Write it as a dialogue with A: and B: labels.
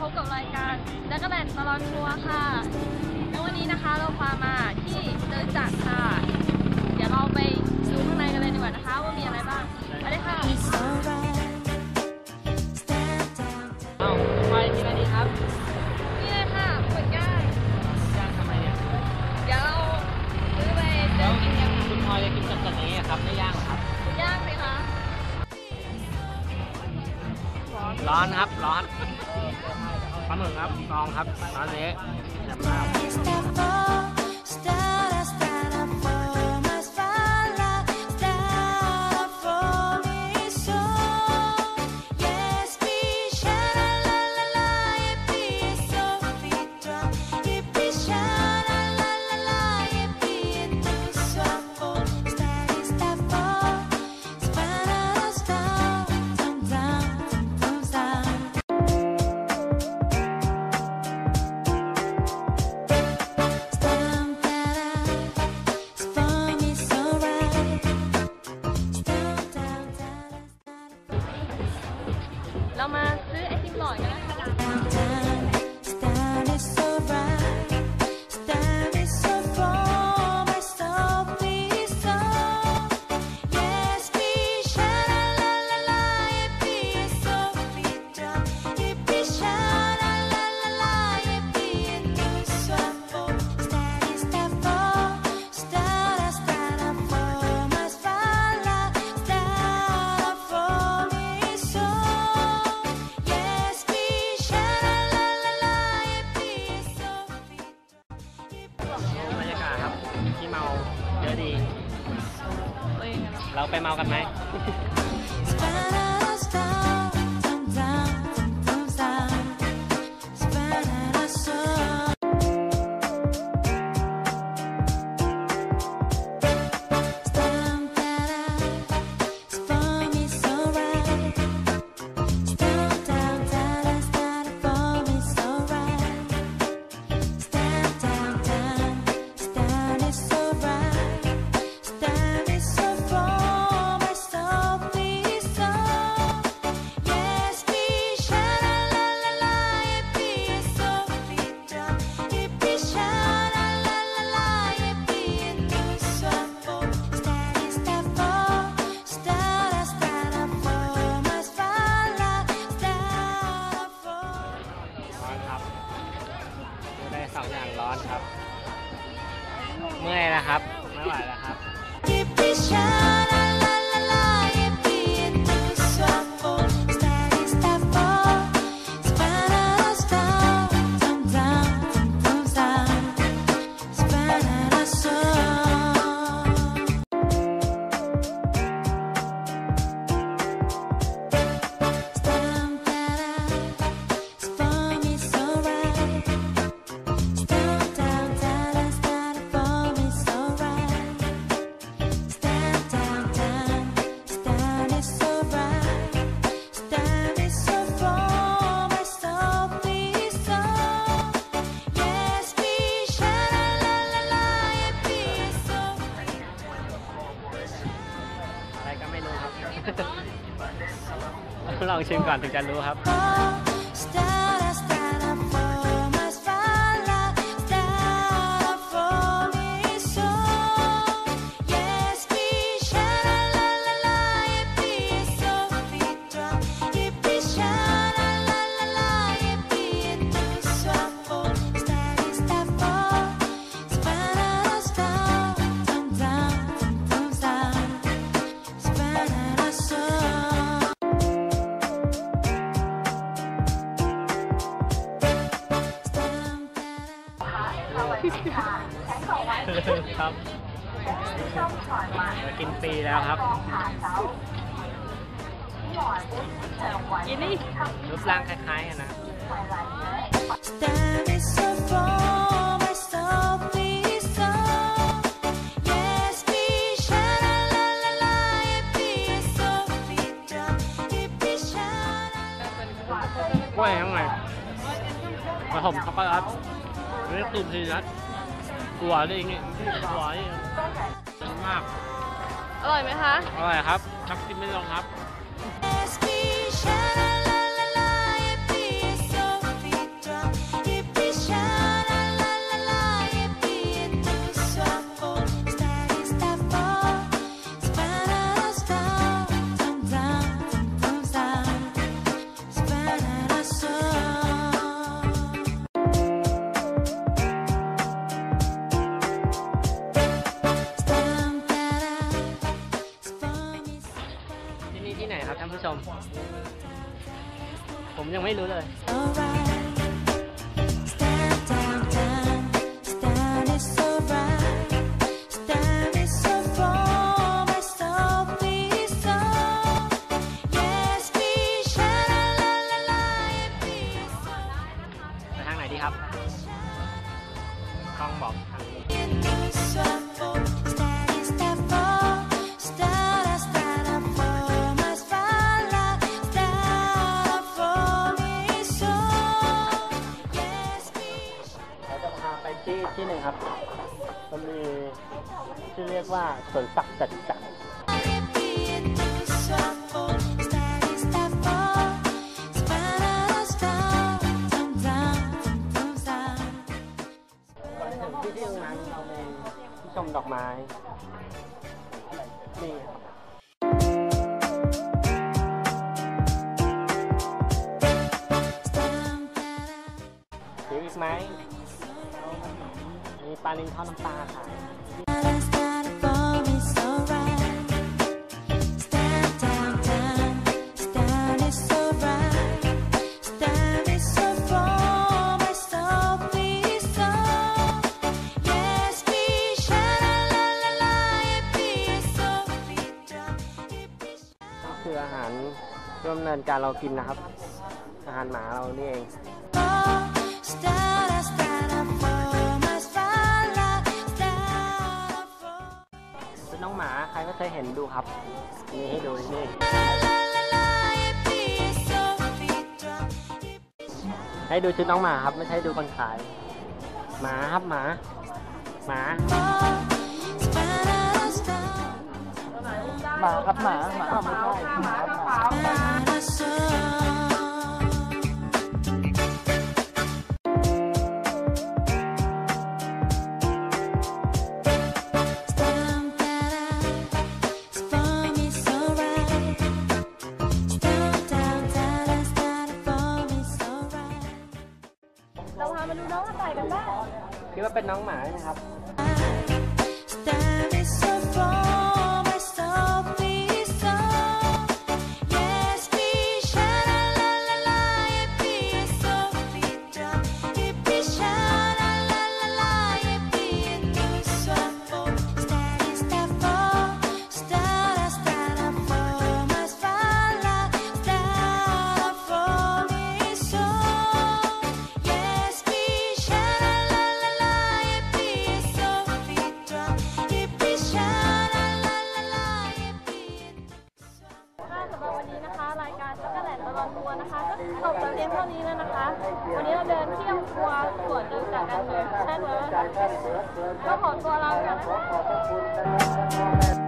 A: พบกับรายการจักรแลนตลอดทัวร์ค่ะ แล้ววันนี้นะคะเราพามาที่เดินจักรค่ะ เดี๋ยวเราไปดูข้างในกันเลยดีกว่านะคะ ว่ามีอะไรบ้างไปเลยค่ะ
B: เอ้าไปกินอะไรดีครับ
A: นี่เลยค่ะหมึกย่าง
B: ย่างทำไมเนี่ย
A: เดี๋ยวเราซื้อไปเดิ
B: แล้ว
A: นกินกัน
B: คุณพลอยจะกินสดๆอย่างนี้ครับไม่ย่างเหรอครับ
A: หมึกย่างสิคะ
B: ร้อนครับ ร้อนปลาหมึกครับกองครับร้อนนี้แบบมา
A: เรา ติมห
B: เมาเยอะดี
A: เอ้ยงั้น
B: เราไปเมากันไหม ลองชิมก่อนถึงจะรู้ครับ ครับมากินฟรีแล้วครับ
A: กินนี่
B: รูปร่างคล้ายๆกันนะ กล้วยข้างในผสมช็อกโกแลตเรียกตูมทีนัท ตัวนี่นี่ตัวนี่มาก
A: อร่อยไหมคะ
B: อร่อยครับชักกินไม่ลงครับ ผมยังไม่รู้เลย
C: Alright, stand down, down, stand is alright, stand is so for my soul, please so. Yes, we shall la la la, please so.
B: ไปทางไหนดีครับกล้องบอก ที่ที่หนึ่งครับมันมีชื่อเรียกว่าสวนสัตว์จัดจักรก่อนถึงที่ที่ตรงนั้นเรามีที่ชมดอกไม้นี่ ลิงทอดน้ำปลาขายคืออาหารร่วมเนินการเรากินนะครับ อาหารหมาเรานี่เอง หมาใครไม่เคยเห็นดูครับนี่ให้ดูนี่ให้ดูชุดน้องหมาครับ ไม่ใช่ดูคนขาย หมาครับหมา หมาหมาครับหมาหมาไม่ใช่หมาครับหมา
A: น้องกระต่ายกันบ้าง
B: คิดว่าเป็นน้องหมานะครับ
A: กันเลยใช่ไหมก็ขอตัวลาไปก่อนนะคะ